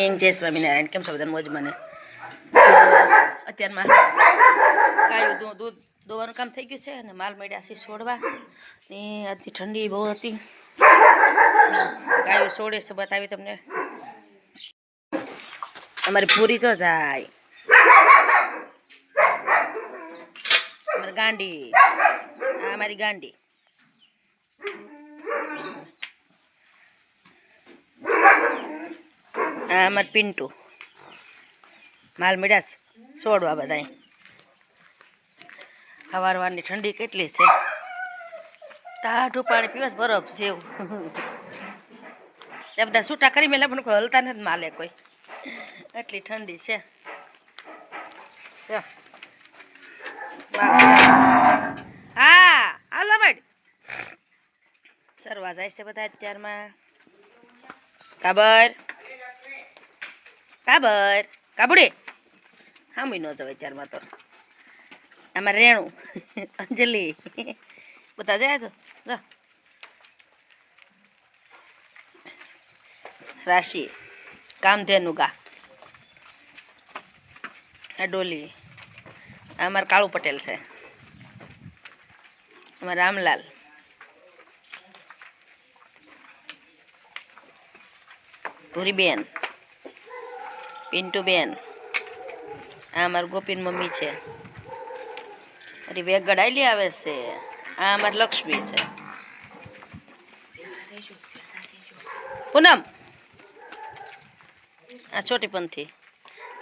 જય સ્વામિનારાયણ કેમ છો બધા? મોજ મને. અત્યારમાં ગાયું દૂધ દોવાનું કામ થઈ ગયું છે અને માલ મળ્યા છે છોડવા. ને આજની ઠંડી બહુ હતી. ગાયો છોડે છે, બતાવી તમને. અમારી પૂરી જો જાય. અમારી ગાંડી. આ અમારી ગાંડી. આ અમાર પિન્ટુ. માલ છે છોડવા બધા સવાર વારની ઠંડી કેટલી છે. ટાઢું પાણી પીવા બરફ જેવું. તે બધા છૂટા કરી મેલા, પણ કોઈ હલતા નથી માલે કોઈ. એટલી ઠંડી છે. હા, હાલો ભાઈ સરવા જાય છે બધા અત્યારમાં. કાબર. કાબર, કાબુડે. સાંભળી ન જવાય ત્યારમાં તો. આમાં રેણું, અંજલિ. બધા જાય છો? રાશિ કામધેનુ ગા આ ડોલી. અમાર કાળુ પટેલ છે. અમાર રામલાલ. ભૂરીબેન પિન્ટુબેન આ અમારું ગોપીન મમ્મી છે. અરે વેગડ આલી આવે છે. આ અમારી લક્ષ્મી છે. પૂનમ. આ છોટી પંથી.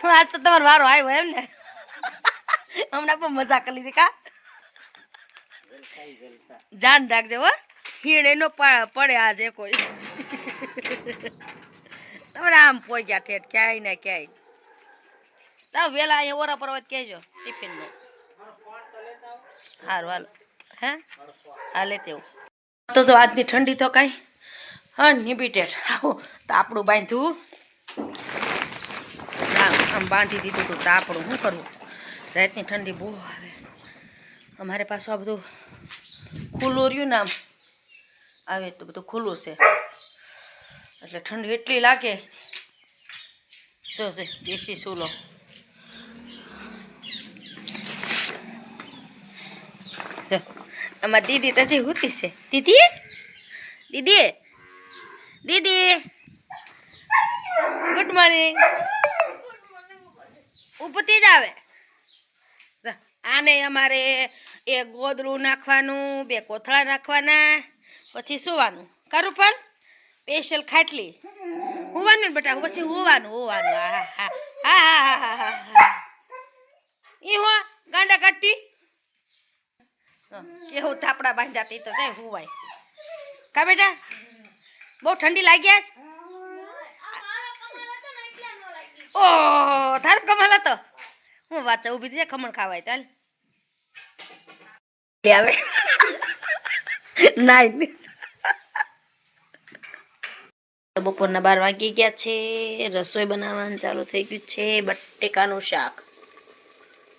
આજ તો તમારો વારો આવ્યો એમ ને. હમણાં પણ મજા કરી લીધી કા? જાન રાખજો હો. હીણ એનો પડે આજે કોઈ. તમારે આમ પોઈ ગયા ઠેઠ, ક્યાંય ને ક્યાંય. તાવ વેલા અહીંયા ઓરા પર્વત કહેજો ટિફિનનો સારું હાલ. હે? હાલે તેવું. તો જો આજની ઠંડી તો કાંઈ હા નિબીટેડ આવો, તાપડું બાંધ્યું આમ બાંધી દીધું હતું તાપડું. શું કરવું રાતની ઠંડી બહુ આવે. અમારે પાછું આ બધું ખુલ્લું રહ્યું ને આમ. આવે તો બધું ખુલ્લું છે. એટલે ઠંડી એટલી લાગે. જો દેશી સૂલો આમાં દીદી તો હજી હોતી છે. દીદી? દીદી? દીદી? ગુડ મોર્નિંગ ઉપતી જ આવે આને અમારે એક ગોદડું નાખવાનું, બે કોથળા નાખવાના, પછી સુવાનું. કરું પણ સ્પેશિયલ ખાટલી. હોવાનું બેટા, પછી હોવાનું હોવાનું. હા હા હા હા હા હા ઈ હો, ગાંડા કાઢતી. કેવું થાપડા બાંધ્યા તી તો જાય હુવાય. કા બેટા? બહુ ઠંડી લાગી આજ ઓ, તારો કમાલ હતો. હું વાંચા ઊભી થઈ ખમણ ખાવાય ચાલ આવે નાઈ બપોરના બાર વાગી ગયા છે, રસોઈ બનાવવાનું ચાલુ થઈ ગયું છે, બટેકાનું શાક.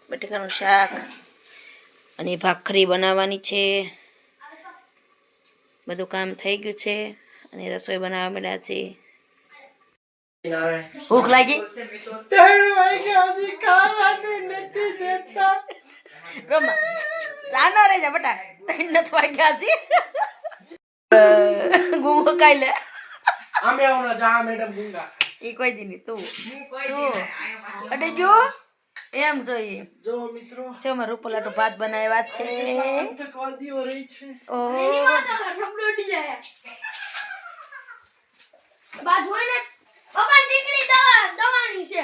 બટેકાનું શાક અને ભાખરી બનાવવાની છે. બધું કામ થઈ ગયું છે અને રસોઈ બનાવવા મળ્યા છે. ભૂખ લાગી? રે જા બટા ત્રણ નથી વાગ્યા હજી. ગુંગો કાઈ લે. અમે આવના જા મેડમ ગુંગા. ઈ કોઈ દી નહીં તું. તું. અડે જો એમ જોઈએ જો મિત્રો. જો મારો રૂપલાટો ભાત બનાવ્યા છે. આતંકવાદીઓ રહી છે. ઓહો. બાજુ હોય ને પપ્પા દીકરી દવા દવાની છે.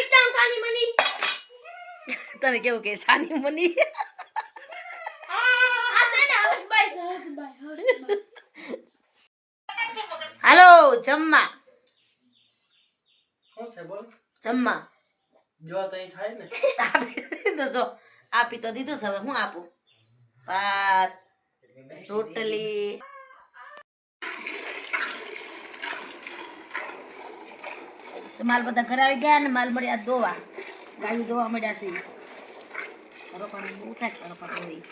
એકદમ સાની મની. તને કેવું કે સાની મની આ છે ને હસબાઈ છે હસબાઈ હસબાઈ હાલો જમવા. શું છે બોલ? જમવા. જો તો એ થાય ને. આપી દીધું જો. આપી તો દીધું છે હવે હું આપું? ભાત રોટલી. માલ બધા ઘરે આવી ગયા ને માલ મળ્યા ધોવા ગાયું ધોવા મળ્યા છે. રોપા ઉઠાય રોપા ધોઈ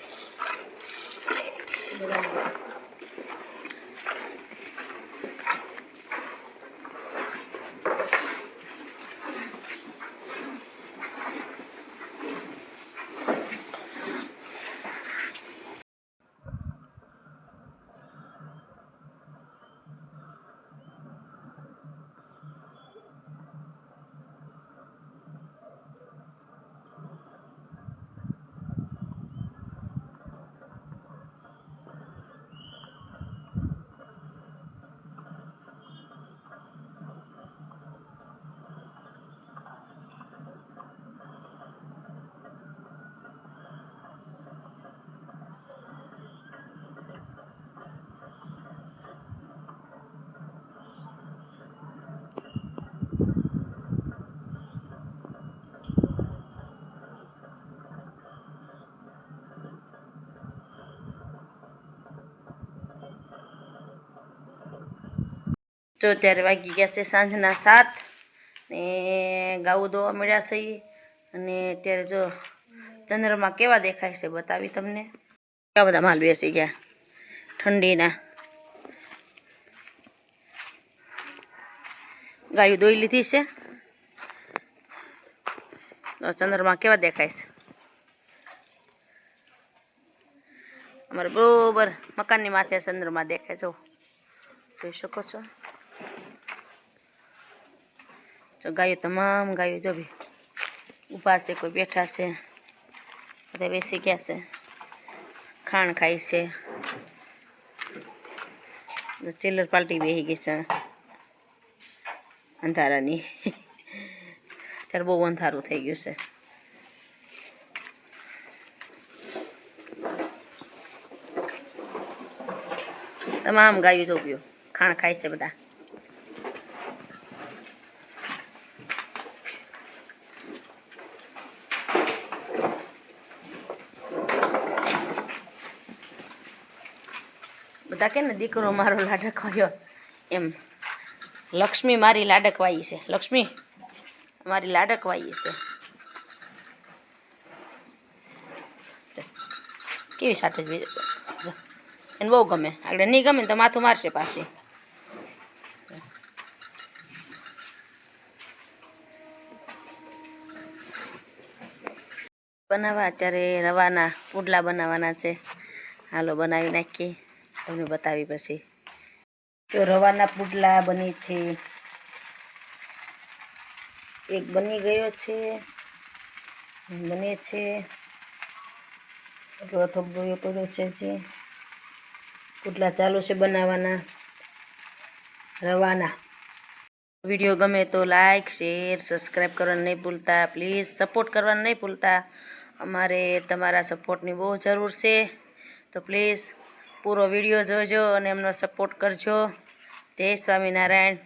તો ત્યારે વાગી ગયા છે સાંજના સાત. ને ગાવું દોવા મળ્યા છે. અને અત્યારે જો ચંદ્રમાં કેવા દેખાય છે બતાવી તમને. કેવા બધા માલ બેસી ગયા ઠંડીના. ગાયું દોઈ લીધી છે. તો ચંદ્રમાં કેવા દેખાય છે? અમારે બરોબર મકાનની માથે ચંદ્રમાં દેખાય જો જોઈ શકો છો. જો ગાયો તમામ ગાયો જો બી ઊભા છે, કોઈ બેઠા છે, બધા બેસી ગયા છે, ખાણ ખાય છે. ચિલ્લર પાલટી બેસી ગઈ છે અંધારાની. અત્યારે બહુ અંધારું થઈ ગયું છે. તમામ ગાયું જોપ્યું ખાણ ખાય છે બધા. બધા કે ને દીકરો મારો લાડકવાયો એમ. લક્ષ્મી મારી લાડકવાઈ છે. લક્ષ્મી, મારી લાડકવાઈ છે. કેવી સાથે એને બહુ ગમે. આગળ નહીં ગમે તો માથું મારશે પાછી. બનાવવા અત્યારે રવાના, પુડલા બનાવવાના છે. હાલો બનાવી નાખીએ. તમને બતાવી પછી. તો રવાના પુડલા બને છે. એક બની ગયો છે. બને છે. એટલો થોડો પડ્યો છે જે પુડલા ચાલુ છે બનાવવાના. રવાના. વીડિયો ગમે તો લાઈક, શેર, સબસ્ક્રાઈબ કરવાનું નહીં ભૂલતા. પ્લીઝ સપોર્ટ કરવાનું નહીં ભૂલતા. અમારે તમારા સપોર્ટની બહુ જરૂર છે. તો પ્લીઝ પૂરો વીડિયો જોજો અને એમનો સપોર્ટ કરજો. જય સ્વામિનારાયણ.